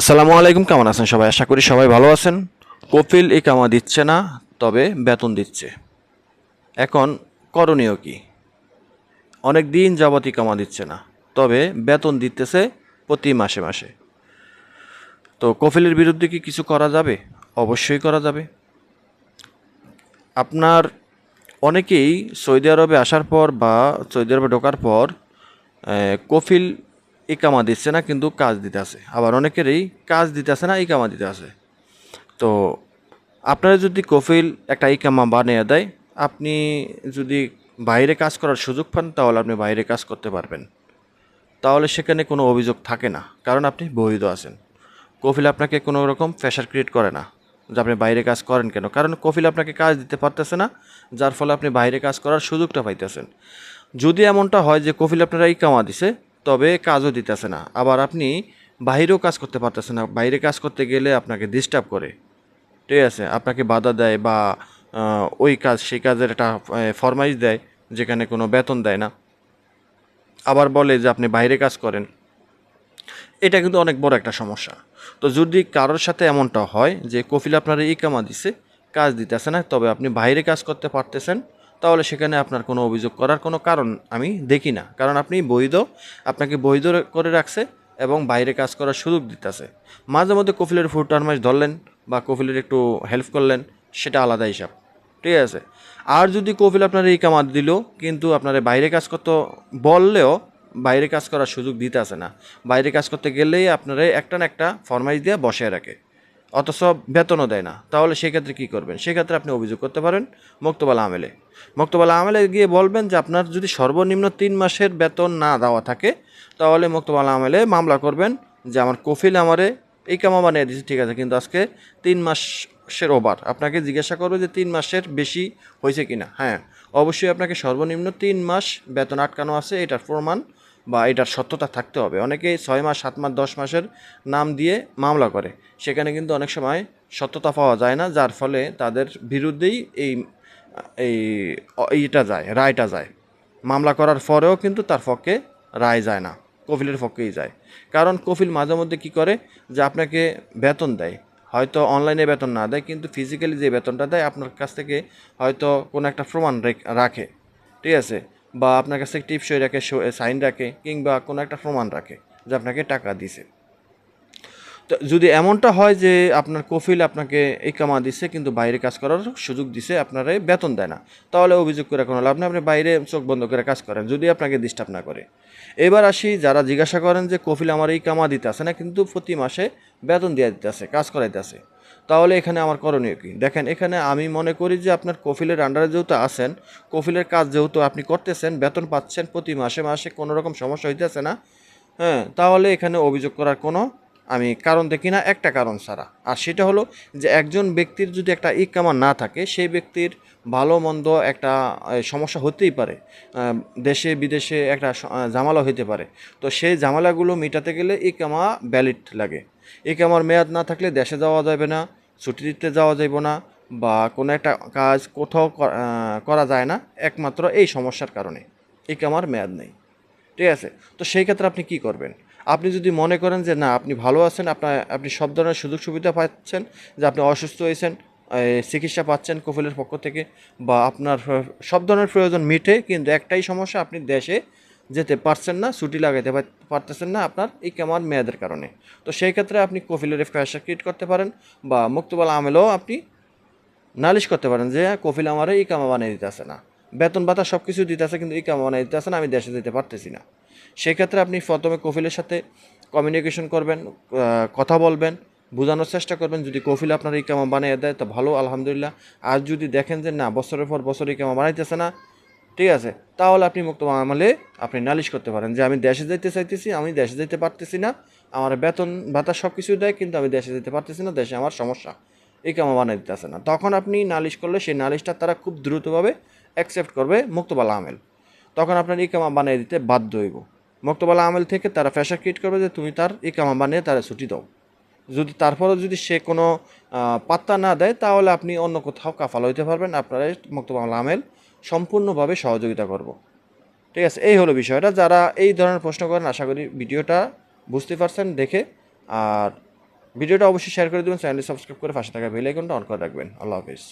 আসসালামু আলাইকুম, কেমন আছেন সবাই? আশা করি সবাই ভালো আছেন। কপিল এই কামা দিচ্ছে না, তবে বেতন দিচ্ছে। এখন করণীয় কি? অনেক দিন যাবতই কামা দিচ্ছে না, তবে বেতন দিতেছে প্রতি মাসে মাসে। তো কপিলের বিরুদ্ধে কি কিছু করা যাবে? অবশ্যই করা যাবে। আপনার অনেকেই সৌদি আরবে আসার পর বা সৌদি আরবে ঢোকার পর কফিল ইকামা দিচ্ছে না, কিন্তু কাজ দিতে আছে। আবার অনেকেরই কাজ দিতে আছে না, ইকামা দিতে আছে। তো আপনারা যদি কফিল একটা ইকামা বানিয়ে দেয়, আপনি যদি বাইরে কাজ করার সুযোগ পান, তাহলে আপনি বাইরে কাজ করতে পারবেন। তাহলে সেখানে কোনো অভিযোগ থাকে না, কারণ আপনি বৈধ আছেন। কফিল আপনাকে কোনো রকম প্রেশার ক্রিয়েট করে না, যে আপনি বাইরে কাজ করেন কেন? কারণ কফিল আপনাকে কাজ দিতে পারতেছে না, যার ফলে আপনি বাইরে কাজ করার সুযোগটা পাইতেছেন। যদি এমনটা হয় যে কফিল আপনারা এই কামা দিছে তবে কাজও দিতেছে না। আবার আপনি বাইরেও কাজ করতে পারতেছেন না। বাইরে কাজ করতে গেলে আপনাকে ডিস্টার্ব করে। ঠিক আছে? আপনাকে বাধা দেয় বা ওই কাজ, সেই কাজের একটা ফরমাইশ দেয়, যেখানে কোনো বেতন দেয় না। আবার বলে যে আপনি বাইরে কাজ করেন। এটা কিন্তু অনেক বড় একটা সমস্যা। তো যদি কারোর সাথে এমনটা হয় যে, কফিল আপনার ইকামা দিছে, কাজ দিতেছে না, তবে আপনি বাইরে কাজ করতে পারতেছেন তাহলে সেখানে আপনার কোনো অভিযোগ করার কোনো কারণ আমি দেখি না। কারণ আপনি বৈধ, আপনাকে বৈধ করে রাখছে এবং বাইরে কাজ করার সুযোগ দিতেছে। মাঝে মধ্যে কফিলের ফুড টার্মাইজ ধরলেন বা কফিলের একটু হেল্প করলেন, সেটা আলাদা হিসাব। ঠিক আছে? আর যদি কফিল আপনার এই কামাত দিল, কিন্তু আপনার বাইরে কাজ করতে বললেও বাইরে কাজ করার সুযোগ দিতে আসে না। বাইরে কাজ করতে গেলেই আপনারা একটা না একটা ফরমাইশ দিয়ে বসিয়ে রাখে। অথচ বেতনও দেয় না। তাহলে সেক্ষেত্রে কী করবেন? সেক্ষেত্রে আপনি অভিযোগ করতে পারেন মুক্তবালা আমেলে। মুক্তবালা আমেলে গিয়ে বলবেন যে, আপনার যদি সর্বনিম্ন তিন মাসের বেতন না দেওয়া থাকে, তাহলে মুক্তবালা আমেলে মামলা করবেন যে, আমার কফিল আমারে এই কামা বানিয়ে দিয়েছে, ঠিক আছে, কিন্তু আজকে তিন মাসের ওভার। আপনাকে জিজ্ঞাসা করবে যে, তিন মাসের বেশি হয়েছে কি না হ্যাঁ অবশ্যই আপনাকে সর্বনিম্ন তিন মাস বেতন আটকানো আছে, এটার প্রমাণ বা এটার সত্যতা থাকতে হবে। অনেকেই ছয় মাস, সাত মাস, দশ মাসের নাম দিয়ে মামলা করে। সেখানে কিন্তু অনেক সময় সত্যতা পাওয়া যায় না, যার ফলে তাদের বিরুদ্ধেই এই এই যায়, রায়টা যায়। মামলা করার পরেও কিন্তু তার পক্ষে রায় যায় না কফিলের পক্ষেই যায়। কারণ কফিল মাঝে মধ্যে কী করে যে আপনাকে বেতন দেয়। হয়তো অনলাইনে বেতন না দেয়, কিন্তু ফিজিক্যালি যে বেতনটা দেয়, আপনার কাছ থেকে হয়তো কোনো একটা প্রমাণ রাখে। ঠিক আছে? বা আপনার কাছ টিপসই রাখে সাইন রাখে, কিংবা কোনো একটা প্রমাণ রাখে যে আপনাকে টাকা দিছে। তো যদি এমনটা হয় যে আপনার কফিল আপনাকে এই কামা দিছে, কিন্তু বাইরে কাজ করার সুযোগ দিছে, আপনারা বেতন দেয় না, তাহলে অভিযোগ করে কোনো লাভ নেই, আপনি বাইরে চোখ বন্ধ করে কাজ করেন, যদি আপনাকে ডিস্টার্ব না করে। এবার আসি, যারা জিজ্ঞাসা করেন যে কফিল আমার এই কামা দিতে আসে না, কিন্তু প্রতি মাসে বেতন দিয়ে দিতে আসে, কাজ করাইতে আসে। তাহলে এখানে আমার করণীয় কি? দেখেন, এখানে আমি মনে করি যে আপনার কফিলের আন্ডারে যেহেতু আসেন কফিলের কাজ যেহেতু আপনি করতেছেন, বেতন পাচ্ছেন প্রতি মাসে মাসে কোনো রকম সমস্যা হইতেছে না। হ্যাঁ তাহলে এখানে অভিযোগ করার কোনো আমি কারণ দেখি না, একটা কারণ ছাড়া। আর সেটা হলো যে একজন ব্যক্তির যদি একটা ইকামা না থাকে, সেই ব্যক্তির ভালো, মন্দ একটা সমস্যা হতেই পারে। দেশে, বিদেশে একটা জামালা হতে পারে। তো সেই জামালাগুলো মেটাতে গেলে ইকামা ভ্যালিড লাগে। ইকামার মেয়াদ না থাকলে দেশে যাওয়া যাবে না, ছুটি দিতে যাওয়া যাবে না, বা কোনো একটা কাজ কোথাও করা যায় না, একমাত্র এই সমস্যার কারণে। ইকামার মেয়াদ নেই। ঠিক আছে? তো সেই ক্ষেত্রে আপনি কি করবেন? আপনি যদি মনে করেন যে, না, আপনি ভালো আছেন, আপনার, আপনি সব ধরনের সুযোগ সুবিধা পাচ্ছেন, যে আপনি অসুস্থ হয়েছেন চিকিৎসা পাচ্ছেন কফিলের পক্ষ থেকে বা আপনার সব ধরনের প্রয়োজন মিটে, কিন্তু একটাই সমস্যা, আপনি দেশে যেতে পারছেন না, ছুটি লাগাইতে পার- পারতেছেন না আপনার এই কেমার মেয়াদের কারণে। তো সেই ক্ষেত্রে আপনি কফিলের প্রেশার ক্রিয়েট করতে পারেন বা মুক্তবালা আমেলও আপনি নালিশ করতে পারেন যে, কফিল আমার এই কামা বানিয়ে দিতেছে না। বেতন ভাতা সব কিছু দিতেছে, কিন্তু এই কামা বানিয়ে দিতেছে না, আমি দেশে যেতে পারতেছি না। সেক্ষেত্রে আপনি প্রথমে কফিলের সাথে কমিউনিকেশন করবেন কথা বলবেন, বোঝানোর চেষ্টা করবেন, যদি কফিল আপনার এই কামা বানিয়ে দেয়, তো ভালো, আলহামদুলিল্লাহ। আর যদি দেখেন যে না, বছরের পর বছর এই কামা বানাইতেছে না, ঠিক আছে, তাহলে আপনি মুক্ত আমলে আপনি নালিশ করতে পারেন যে, আমি দেশে যেতে চাইতেছি, আমি দেশে যেতে পারতেছি না, আমার বেতন ভাতা সব কিছু দেয়, কিন্তু আমি দেশে যেতে পারতেছি না, দেশে আমার সমস্যা, এই কামা বানাই দিতেছে না। তখন আপনি নালিশ করলে সেই নালিশটা তারা খুব দ্রুতভাবে অ্যাকসেপ্ট করবে মুক্তবালা আমেল। তখন আপনার ইকামা বানিয়ে দিতে বাধ্য হইব। মুক্তবালা আমেল থেকে তারা প্রেশার ক্রিয়েট করবে যে তুমি তার ইকামা বানিয়ে তারা ছুটি দাও। যদি তারপরেও যদি সে কোনো পাত্তা না দেয়, তাহলে আপনি অন্য কোথাও কাফাল হইতে পারবেন। আপনারা মুক্তবালা আমেল সম্পূর্ণভাবে সহযোগিতা করব। ঠিক আছে, এই হলো বিষয়টা। যারা এই ধরনের প্রশ্ন করেন, আশা করি ভিডিওটা বুঝতে পারছেন, দেখে। আর ভিডিওটা অবশ্যই শেয়ার করে দেবেন চ্যানেলটি সাবস্ক্রাইব করে পাশে থাকা বেল আইকনটা অন করে রাখবেন। আল্লাহ হাফিজ।